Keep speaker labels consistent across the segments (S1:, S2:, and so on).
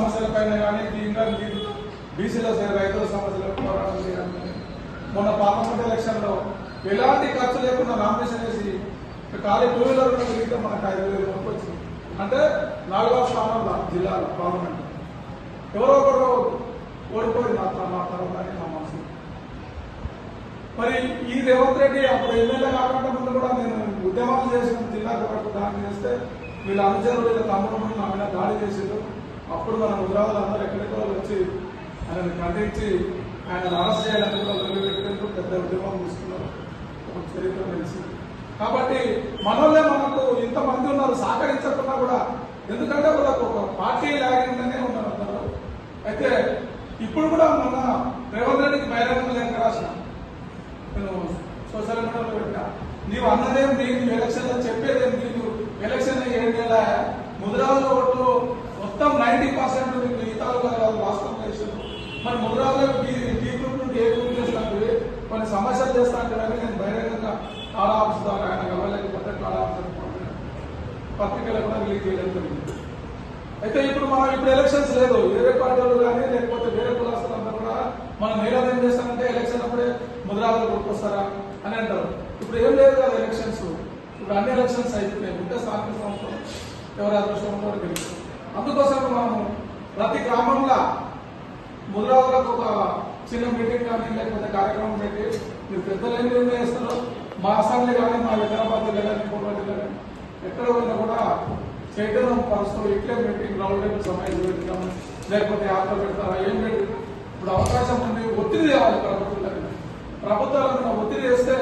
S1: సమస్యలపైన కానీ దీంట్లో బీసీలో రైతుల సమస్యలకు పోరాటం చేయడం మొన్న పార్లమెంట్ ఎలక్షన్లో ఎలాంటి ఖర్చు లేకుండా నామినేషన్ వేసి ఖాళీ టూ వీలర్ మిగిలితే మనకు ఐదు వేలు వచ్చింది అంటే నాలుగో స్థానంలో జిల్లాలో పార్లమెంట్ ఎవరో ఒకరు ఓడిపోయి మాత్రం మాట్లాడాలని నా మనసు. మరి ఈ రేవంత్ రెడ్డి అప్పుడు ఎమ్మెల్యే కాకుండా ముందు కూడా నేను ఉద్యమాలు చేసిన జిల్లా కొరకు దాన్ని చేస్తే వీళ్ళు అనుచరులు వీళ్ళ తమ్ముడు నా మీద దాడి చేసిండ్రు. అప్పుడు మన ముద్రాలు అందరూ ఎక్కడికో వచ్చి ఆయనను ఖండించి ఆయన అరెస్ట్ చేయాలని కూడా నిలబెట్టుకుంటూ పెద్ద ఉద్యమం తీసుకున్నారు. ఒక చరిత్ర తెలిసింది కాబట్టి మనోళ్ళే మనకు ఇంతమంది ఉన్నారు సహకరించకుండా కూడా ఎందుకంటే వాళ్ళకు ఒక పార్టీ లాగిందనే ఉన్నారు అందరూ అయితే ఇప్పుడు కూడా మన రేవంత్ రెడ్డికి బహిరంగ లేఖ రాసిన? నేను సోషల్ మీడియాలో పెట్టా. నీవు అన్నదేం నీకు ఎలక్షన్లో చెప్పేదేం నీకు? ఎలక్షన్ ఏం నెల ముద్రాల ఓట్లు మరి ముద్రాల్లో గ్రూప్ నుండి ఏ గ్రూప్ చేస్తాను కొన్ని సమస్యలు చేస్తాను కానీ నేను బహిరంగంగా కాల ఆఫీస్ ద్వారా ఆయన కలవలేకపోతే కాల ఆఫీస్ పత్రికలు కూడా రిలీజ్ చేయడం జరిగింది. అయితే ఇప్పుడు మనం ఇప్పుడు ఎలక్షన్స్ లేదు. వేరే పార్టీలు కానీ లేకపోతే వేరే కులాస్తులంతా కూడా మనం మహిళలు ఏం చేస్తామంటే ఎలక్షన్ అప్పుడే ముద్రాలు కొట్టుకొస్తారా అని అంటారు. ఇప్పుడు ఏం లేదు కదా ఎలక్షన్స్. ఇప్పుడు అన్ని ఎలక్షన్స్ అయిపోయినాయి. ఉంటే స్థానిక సంస్థలు ఎవరి అదృష్టం తెలుసు అందుకోసం మనం ప్రతి గ్రామంలో వాళ్ళకు ఒక చిన్న మీటింగ్ కానీ లేకపోతే కార్యక్రమం పెట్టి మీరు పెద్దలు ఏం నిర్ణయిస్తారో మా అసెంబ్లీ కానీ మా వికారాబాద్ జిల్లా కానీ కోట జిల్లా కానీ ఎక్కడ పోయినా కూడా చైతన్యం పరుస్తూ ఇట్లే మీటింగ్ రౌండ్ టేబుల్ సమావేశం పెడతాము లేకపోతే ఆటో పెడతారా? ఏం పెట్టి ఇప్పుడు అవకాశం ఉంది ఒత్తిడి తేవాలి ప్రభుత్వాలకు ప్రభుత్వాల మీద ఒత్తిడి చేస్తే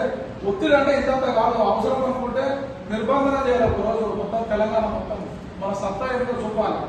S1: ఒత్తిడి అంటే ఇంతంత కాదు. అవసరం అనుకుంటే నిర్బంధన చేయాలి. ఒక రోజు మొత్తం తెలంగాణ మొత్తం. మన సత్తా ఏంటో చూపాలి.